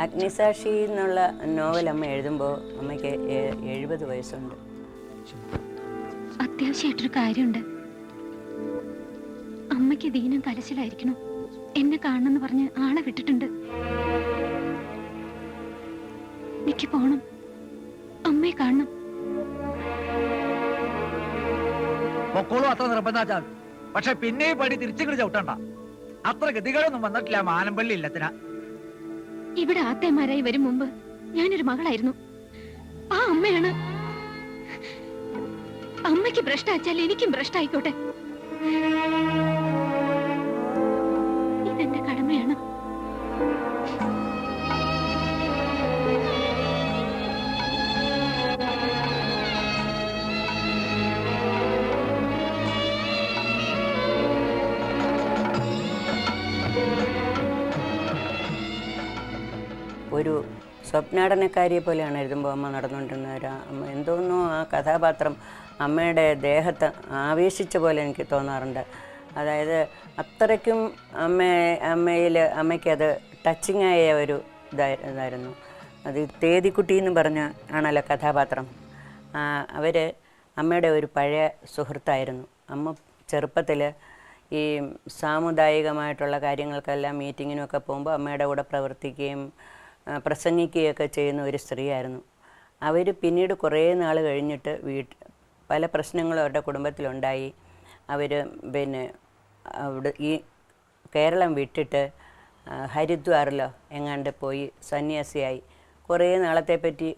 അഗ്നിസാക്ഷി എന്നുള്ള നോവൽ അമ്മ എഴുതുമ്പോൾ അമ്മയ്ക്ക് എഴുപത് വയസ്സുണ്ട്. അത്യാവശ്യമായിട്ടൊരു കാര്യമുണ്ട്. അമ്മയ്ക്ക് ദീനം കലശലായിരിക്കണം എന്നെ കാണണമെന്ന് പറഞ്ഞ് ആളെ വിട്ടിട്ടുണ്ട്. എനിക്ക് പോണം. അമ്മയെ കാണണം. പൊക്കോളും അത്ര നിർബന്ധാച്ചാൽ. പക്ഷെ പിന്നെയും ഈ പടി തിരിച്ചു ചവിട്ടണ്ട. അത്ര ഗതികളൊന്നും വന്നിട്ടില്ല മാനമ്പള്ളി ഇല്ലത്തിന. ഇവിടെ ആത്തേമാരായി വരും മുമ്പ് ഞാനൊരു മകളായിരുന്നു. ആ അമ്മയാണ്. അമ്മയ്ക്ക് ഭ്രഷ്ടാച്ചാൽ എനിക്കും ഭ്രഷ്ടായിക്കോട്ടെ. ഒരു സ്വപ്നാടനക്കാരിയെ പോലെയാണ് എഴുതുമ്പോൾ അമ്മ നടന്നുകൊണ്ടിരുന്നത്. ഒരു അമ്മ എന്തോന്നോ ആ കഥാപാത്രം അമ്മയുടെ ദേഹത്ത് ആവേശിച്ച പോലെ എനിക്ക് തോന്നാറുണ്ട്. അതായത് അത്രയ്ക്കും അമ്മ അമ്മയിൽ അമ്മയ്ക്കത് ടച്ചിങ് ആയ ഒരു ഇതായി ഇതായിരുന്നു. അത് തേതിക്കുട്ടി എന്ന് പറഞ്ഞ ആണല്ലോ കഥാപാത്രം. അവർ അമ്മയുടെ ഒരു പഴയ സുഹൃത്തായിരുന്നു. അമ്മ ചെറുപ്പത്തിൽ ഈ സാമുദായികമായിട്ടുള്ള കാര്യങ്ങൾക്കെല്ലാം മീറ്റിങ്ങിനൊക്കെ പോകുമ്പോൾ അമ്മയുടെ കൂടെ പ്രവർത്തിക്കുകയും പ്രസംഗിക്കുകയൊക്കെ ചെയ്യുന്ന ഒരു സ്ത്രീയായിരുന്നു. അവർ പിന്നീട് കുറേ നാൾ കഴിഞ്ഞിട്ട് വീട്ട് പല പ്രശ്നങ്ങളും അവരുടെ കുടുംബത്തിലുണ്ടായി. അവർ പിന്നെ അവിടെ ഈ കേരളം വിട്ടിട്ട് ഹരിദ്വാറിലോ എങ്ങാണ്ട് പോയി സന്യാസിയായി. കുറേ നാളത്തെ പറ്റി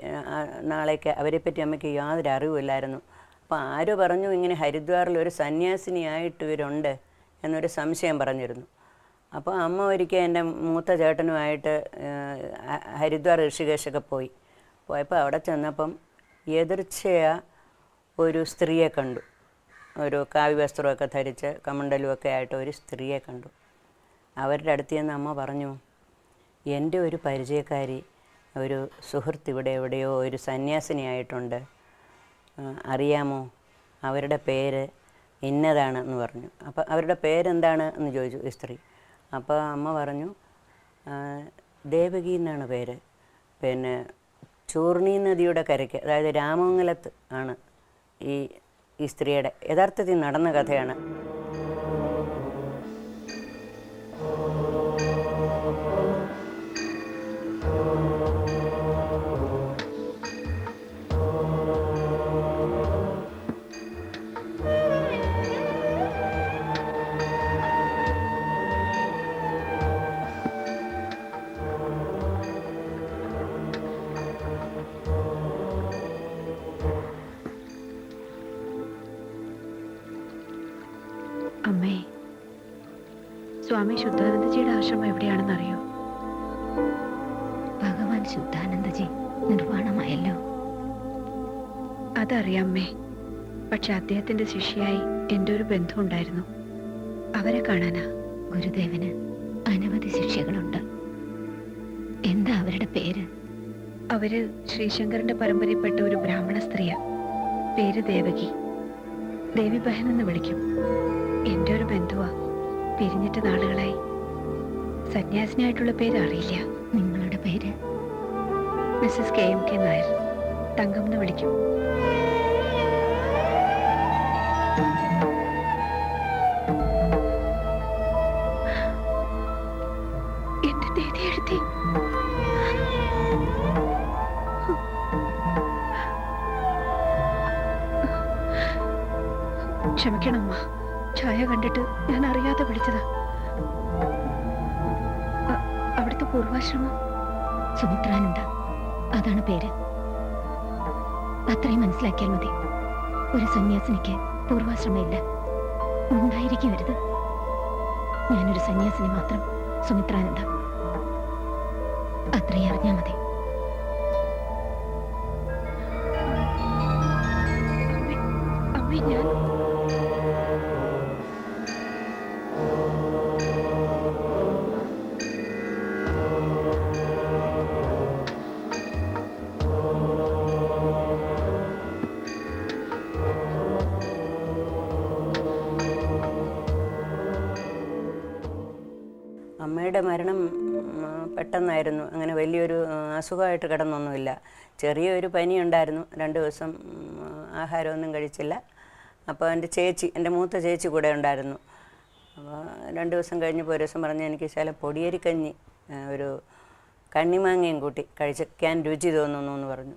നാളേക്ക് അവരെപ്പറ്റി അമ്മയ്ക്ക് യാതൊരു അറിവില്ലായിരുന്നു അപ്പോൾ ആരോ പറഞ്ഞു ഇങ്ങനെ ഹരിദ്വാറിൽ ഒരു സന്യാസിനിയായിട്ട് ഇവരുണ്ട് എന്നൊരു സംശയം പറഞ്ഞിരുന്നു. അപ്പോൾ അമ്മ ഒരിക്കൽ എന്റെ മൂത്ത ചേട്ടനുമായിട്ട് ഹരിദ്വാർ ഋഷികേശൊക്കെ പോയി. പോയപ്പോൾ അവിടെ ചെന്നപ്പം എതിർച്ചയ ഒരു സ്ത്രീയെ കണ്ടു. ഒരു കാവ്യ വസ്ത്രമൊക്കെ ധരിച്ച് കമണ്ടലുമൊക്കെ ആയിട്ട് ഒരു സ്ത്രീയെ കണ്ടു. അവരുടെ അടുത്ത് നിന്ന് അമ്മ പറഞ്ഞു എന്റെ ഒരു പരിചയക്കാരി ഒരു സുഹൃത്ത് ഇവിടെ എവിടെയോ ഒരു സന്യാസിനിയായിട്ടുണ്ട് അറിയാമോ? അവരുടെ പേര് ഇന്നതാണ് എന്ന് പറഞ്ഞു. അപ്പോൾ അവരുടെ പേരെന്താണ് എന്ന് ചോദിച്ചു ഈ സ്ത്രീ. അപ്പോൾ അമ്മ പറഞ്ഞു ദേവകി എന്നാണ് പേര്. പിന്നെ ചൂർണി നദിയുടെ കരയ്ക്ക് അതായത് രാമംഗലത്ത് ആണ് ഈ ഈ സ്ത്രീയുടെ യഥാർത്ഥത്തിൽ നടന്ന കഥയാണ്. സ്വാമി ശുദ്ധാനന്ദജിയുടെ ആശ്രമം എവിടെയാണെന്ന് അറിയോ ഭഗവാൻ ശുദ്ധാനന്ദജി നിർവാണമായല്ലോ. അതറിയാമ്മേ പക്ഷെ അദ്ദേഹത്തിന്റെ ശിഷ്യയായി എന്റെ ഒരു ബന്ധു ഉണ്ടായിരുന്നു അവരെ കാണാനാ? ഗുരുദേവന് അനവധി ശിഷ്യകളുണ്ട്. എന്താ അവരുടെ പേര്? അവർ ശ്രീശങ്കരന്റെ പരമ്പരയിൽപ്പെട്ട ഒരു ബ്രാഹ്മണ സ്ത്രീയാ. പേര് ദേവകി. ദേവി ബഹൻ എന്ന് വിളിക്കും. എന്റെ ഒരു ബന്ധുവാ. പിരിഞ്ഞിട്ട് നാളുകളായി. സന്യാസിനിയായിട്ടുള്ള പേര് അറിയില്ല. നിങ്ങളുടെ പേര്? Missus K M K Nair. Thankam എന്ന് വിളിക്കും. എന്റെ തീയതി എഴുതി. ക്ഷമിക്കണം അമ്മ. ഛായ കണ്ടിട്ട് ഞാൻ അറിയാതെ വിളിച്ചതാ അവിടുത്തെ പൂർവാശ്രമം? സുമിത്രാനന്ദ അതാണ് പേര്. അത്രയും മനസ്സിലാക്കിയാൽ മതി. ഒരു സന്യാസിനിക്ക് പൂർവാശ്രമമില്ല. ഉണ്ടായിരിക്കരുത് ഞാനൊരു സന്യാസിനി മാത്രം സുമിത്രാനന്ദ അത്രയും അറിഞ്ഞാൽ മതി. അമ്മയുടെ മരണം പെട്ടെന്നായിരുന്നു. അങ്ങനെ വലിയൊരു അസുഖമായിട്ട് കിടന്നൊന്നുമില്ല. ചെറിയൊരു പനി ഉണ്ടായിരുന്നു രണ്ട് ദിവസം ആഹാരമൊന്നും കഴിച്ചില്ല. അപ്പോൾ എന്റെ ചേച്ചി എന്റെ മൂത്ത ചേച്ചി കൂടെ ഉണ്ടായിരുന്നു. അപ്പോൾ രണ്ട് ദിവസം കഴിഞ്ഞപ്പോൾ ഒരു ദിവസം പറഞ്ഞ് എനിക്ക് ചില പൊടിയരിക്കഞ്ഞി കഞ്ഞി ഒരു കണ്ണിമാങ്ങയും കൂട്ടി കഴിക്കാൻ രുചി തോന്നുന്നു എന്ന് പറഞ്ഞു.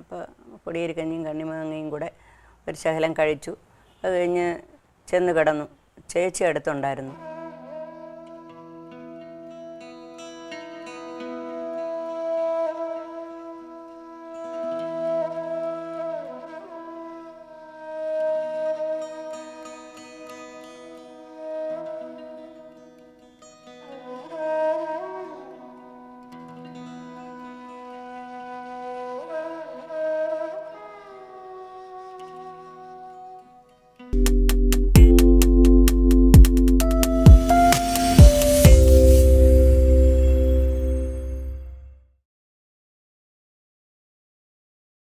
അപ്പോൾ പൊടിയരിക്കഞ്ഞിയും കണ്ണിമാങ്ങയും കൂടെ ഒരു ശകലം കഴിച്ചു. അത് കഴിഞ്ഞ് ചെന്ന് കിടന്നു. ചേച്ചി അടുത്തുണ്ടായിരുന്നു. you